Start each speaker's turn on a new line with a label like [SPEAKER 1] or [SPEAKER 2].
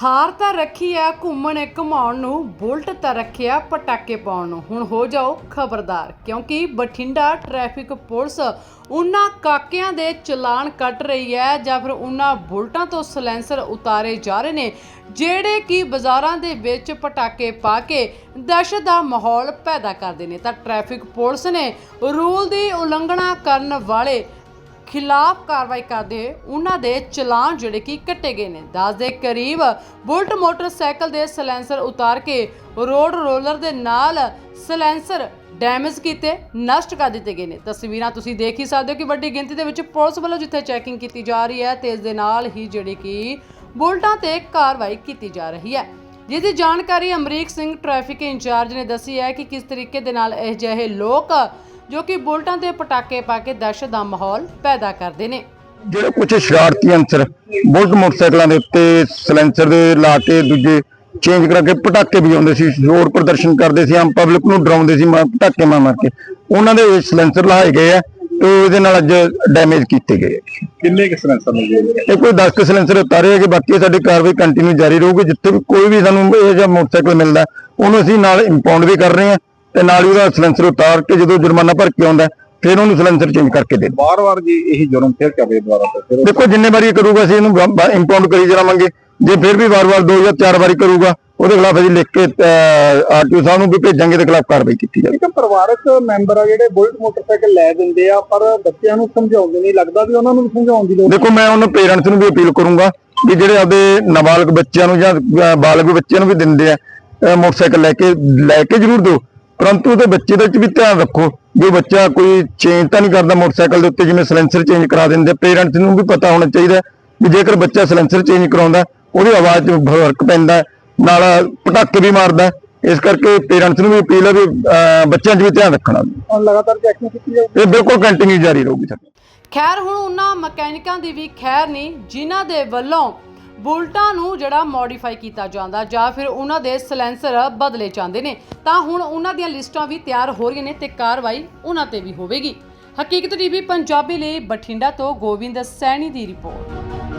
[SPEAKER 1] ਥਾਰ ਤਾਂ ਰੱਖੀ ਆ, ਘੁੰਮਣ ਘੁਮਾਉਣ ਨੂੰ, ਬੁਲਟ ਤਾਂ ਰੱਖਿਆ ਪਟਾਕੇ ਪਾਉਣ ਨੂੰ। ਹੁਣ ਹੋ ਜਾਓ ਖਬਰਦਾਰ, ਕਿਉਂਕਿ ਬਠਿੰਡਾ ਟ੍ਰੈਫਿਕ ਪੁਲਿਸ ਉਹਨਾਂ ਕਾਕਿਆਂ ਦੇ ਚਲਾਨ ਕੱਟ ਰਹੀ ਹੈ ਜਾਂ ਫਿਰ ਉਹਨਾਂ ਬੁਲਟਾਂ ਤੋਂ ਸਲੈਂਸਰ ਉਤਾਰੇ ਜਾ ਰਹੇ ਨੇ, ਜਿਹੜੇ ਕਿ ਬਾਜ਼ਾਰਾਂ ਦੇ ਵਿੱਚ ਪਟਾਕੇ ਪਾ ਕੇ ਦਹਿਸ਼ਤ ਦਾ ਮਾਹੌਲ ਪੈਦਾ ਕਰਦੇ ਨੇ। ਤਾਂ ਟ੍ਰੈਫਿਕ ਪੁਲਿਸ ਨੇ ਰੂਲ ਦੀ ਉਲੰਘਣਾ ਕਰਨ ਵਾਲੇ ਖਿਲਾਫ ਕਾਰਵਾਈ ਕਰਦੇ ਉਹਨਾਂ ਦੇ ਚਲਾਨ ਜਿਹੜੇ ਕਿ ਕੱਟੇ ਗਏ ਨੇ। 10 ਦੇ ਕਰੀਬ ਬੁਲਟ ਮੋਟਰਸਾਈਕਲ ਦੇ ਸਲੈਂਸਰ ਉਤਾਰ ਕੇ ਰੋਡ ਰੋਲਰ ਦੇ ਨਾਲ ਸਲੈਂਸਰ ਡੈਮੇਜ ਕੀਤੇ, ਨਸ਼ਟ ਕਰ ਦਿੱਤੇ ਗਏ ਨੇ। ਤਸਵੀਰਾਂ ਤੁਸੀਂ ਦੇਖ ਹੀ ਸਕਦੇ ਹੋ ਕਿ ਵੱਡੀ ਗਿਣਤੀ ਦੇ ਵਿੱਚ ਪੁਲਿਸ ਵੱਲੋਂ ਜਿੱਥੇ ਚੈਕਿੰਗ ਕੀਤੀ ਜਾ ਰਹੀ ਹੈ, ਤੇ ਇਸ ਦੇ ਨਾਲ ਹੀ ਜਿਹੜੀ ਕਿ ਬੁਲਟਾਂ ਤੇ ਕਾਰਵਾਈ ਕੀਤੀ ਜਾ ਰਹੀ ਹੈ। ਜਿਹਦੀ ਜਾਣਕਾਰੀ ਅਮਰੀਕ ਸਿੰਘ ਟ੍ਰੈਫਿਕ ਇੰਚਾਰਜ ਨੇ ਦੱਸੀ ਹੈ ਕਿ ਕਿਸ ਤਰੀਕੇ ਦੇ ਨਾਲ ਇਹ ਜਿਹੇ ਲੋਕ ਜੋ ਕਿ ਬੁਲਟਾਂ ਤੇ ਪਟਾਕੇ ਪਾ ਕੇ ਦਹਿਸ਼ਤ ਦਾ ਮਾਹੌਲ ਪੈਦਾ ਕਰਦੇ ਨੇ।
[SPEAKER 2] ਜਿਹੜੇ ਕੁਝ ਸ਼ਰਾਰਤੀ ਅੰਸਰ ਬੁਲਟ ਮੋਟਰਸਾਈਕਲਾਂ ਦੇ ਉੱਤੇ ਸਲੈਂਸਰ ਦੇ ਲਾ ਕੇ ਦੂਜੇ ਚੇਂਜ ਕਰਾ ਕੇ ਪਟਾਕੇ ਵਜਾਉਂਦੇ ਸੀ ਸ਼ੋਰ ਪ੍ਰਦਰਸ਼ਨ ਕਰਦੇ ਸੀ ਆਮ ਪਬਲਿਕ ਨੂੰ ਡਰਾਉਂਦੇ ਸੀ ਪਟਾਕੇ ਮਾਰ ਮਾਰ ਕੇ। ਉਹਨਾਂ ਦੇ ਸਲੈਂਸਰ ਲਾਏ ਗਏ ਆ ਤੇ ਉਹਦੇ ਨਾਲ ਅੱਜ ਡੈਮੇਜ ਕੀਤੇ ਗਏ ਆ।
[SPEAKER 3] ਕਿੰਨੇ ਕਿਸ ਸਲੈਂਸਰ ਮਿਲ
[SPEAKER 2] ਇਹ ਕੋਈ 10 ਕੁ ਸਲੈਂਸਰ ਉਤਾਰੇ ਹੈਗੇ ਬਾਕੀ ਸਾਡੀ ਕਾਰਵਾਈ ਕੰਟੀਨਿਊ ਜਾਰੀ ਰਹੂਗੀ ਜਿੱਥੇ ਵੀ ਕੋਈ ਵੀ ਸਾਨੂੰ ਇਹ ਜਿਹਾ ਮੋਟਰਸਾਈਕਲ ਮਿਲਦਾ ਉਹਨੂੰ ਅਸੀਂ ਨਾਲ ਇੰਪਾਊਂਡ ਵੀ ਕਰ ਰਹੇ ਹਾਂ ਤੇ ਨਾਲ ਹੀ ਉਹਦਾ ਸਲੈਂਸਰ ਉਤਾਰ ਕੇ ਜਦੋਂ ਜੁਰਮਾਨਾ ਭਰ ਕੇ ਆਉਂਦਾ ਫਿਰ ਉਹਨੂੰ ਸਲੈਂਸਰ ਚੇਂਜ ਕਰਕੇ ਦੇ
[SPEAKER 3] ਵਾਰ-ਵਾਰ ਜੀ ਇਹੀ ਜੁਰਮ ਫੇਰ ਕਰਦੇ ਦੁਬਾਰਾ ਤੋਂ ਫਿਰ
[SPEAKER 2] ਦੇਖੋ ਜਿੰਨੇ ਵਾਰੀ ਇਹ ਕਰੂਗਾ ਅਸੀਂ ਇਹਨੂੰ ਇੰਪਾਊਂਡ ਕਰੀ ਜਾਵਾਂਗੇ। ਜੇ ਫਿਰ ਵੀ ਵਾਰ-ਵਾਰ ਦੋ ਜਾਂ ਚਾਰ ਵਾਰੀ ਕਰੂਗਾ ਉਹਦੇ ਖਿਲਾਫ ਅਸੀਂ ਲਿਖ ਕੇ ਆਰਟੀਓ ਸਾਹਿਬ ਨੂੰ ਵੀ ਭੇਜਾਂਗੇ ਤੇ ਖਿਲਾਫ ਕਾਰਵਾਈ ਕੀਤੀ ਜਾਵੇਗੀ
[SPEAKER 3] ਇੱਕ ਪਰਿਵਾਰਕ ਮੈਂਬਰ ਆ ਜਿਹੜੇ ਬੁਲਟ ਮੋਟਰਸਾਈਕਲ ਲੈ ਦਿੰਦੇ ਆ ਪਰ ਬੱਚਿਆਂ ਨੂੰ ਸਮਝਾਉਂਦੇ ਨਹੀਂ। ਲੱਗਦਾ ਵੀ ਉਹਨਾਂ ਨੂੰ ਸਮਝਾਉਣ ਦੀ ਲੋੜ
[SPEAKER 2] ਦੇਖੋ ਮੈਂ ਉਹਨਾਂ ਪੇਰੈਂਟਸ ਨੂੰ ਵੀ ਅਪੀਲ ਕਰੂੰਗਾ ਕਿ ਜਿਹੜੇ ਆਪਦੇ ਨਾਬਾਲਗ ਬੱਚਿਆਂ ਨੂੰ ਜਾਂ ਬਾਲਗ ਬੱਚਿਆਂ ਨੂੰ ਵੀ ਦਿੰਦੇ ਆ ਮੋਟਰਸਾਈਕਲ ਲੈ ਕੇ ਲੈ ਕੇ ਜ਼ਰੂਰ ਦਿਓ। ਪਰੰਤੂ ਉਹਦੇ ਬੱਚੇ ਦਾ ਵੀ ਧਿਆਨ ਰੱਖੋ। ਜੋ ਬੱਚਾ ਕੋਈ ਚੇਂਜ ਤਾਂ ਨਹੀਂ ਕਰਦਾ ਮੋਟਰਸਾਈਕਲ ਦੇ ਉੱਤੇ ਜਿਵੇਂ ਸਲੈਂਸਰ ਚੇਂਜ ਕਰਾ ਦਿੰਦੇ ਪੇਰੈਂਟਸ ਨੂੰ ਵੀ ਪਤਾ ਹੋਣਾ ਚਾਹੀਦਾ ਵੀ ਜੇਕਰ ਬੱਚਾ ਸਲੈਂਸਰ ਚੇਂਜ ਕਰਾਉਂਦਾ ਉਹਦੀ ਆਵਾਜ਼ 'ਚ ਫ਼ਰਕ ਪੈਂਦਾ ਨਾਲ ਪਟਾਕੇ ਵੀ ਮਾਰਦਾ। ਇਸ ਕਰਕੇ ਪੇਰੈਂਟਸ ਨੂੰ ਵੀ ਅਪੀਲ ਹੈ ਵੀ ਬੱਚਿਆਂ 'ਚ ਵੀ ਧਿਆਨ ਰੱਖਣਾ।
[SPEAKER 3] ਹੁਣ ਲਗਾਤਾਰ ਚੈਕਿੰਗ ਕੀਤੀ ਜਾਊਗੀ
[SPEAKER 2] ਇਹ ਬਿਲਕੁਲ ਕੰਟੀਨਿਊ ਜਾਰੀ ਰਹੂਗੀ ਸਰ।
[SPEAKER 1] ਖੈਰ ਹੁਣ ਉਹਨਾਂ ਮਕੈਨਿਕਾਂ ਦੀ ਵੀ ਖੈਰ ਨਹੀਂ ਜਿਨ੍ਹਾਂ ਦੇ ਵੱਲੋਂ ਬੁਲਟਾਂ ਨੂੰ ਜਿਹੜਾ ਮੋਡੀਫਾਈ ਕੀਤਾ ਜਾਂਦਾ ਜਾਂ ਫਿਰ ਉਹਨਾਂ ਦੇ ਸਲੈਂਸਰ ਬਦਲੇ ਜਾਂਦੇ ਨੇ, ਤਾਂ ਹੁਣ ਉਹਨਾਂ ਦੀਆਂ ਲਿਸਟਾਂ ਵੀ ਤਿਆਰ ਹੋ ਰਹੀਆਂ ਨੇ ਤੇ ਕਾਰਵਾਈ ਉਹਨਾਂ ਤੇ ਵੀ ਹੋਵੇਗੀ। ਹਕੀਕਤ ਟੀਵੀ, ਪੰਜਾਬੀ ਲਈ ਬਠਿੰਡਾ ਤੋਂ ਗੋਬਿੰਦ ਸੈਣੀ ਦੀ ਰਿਪੋਰਟ।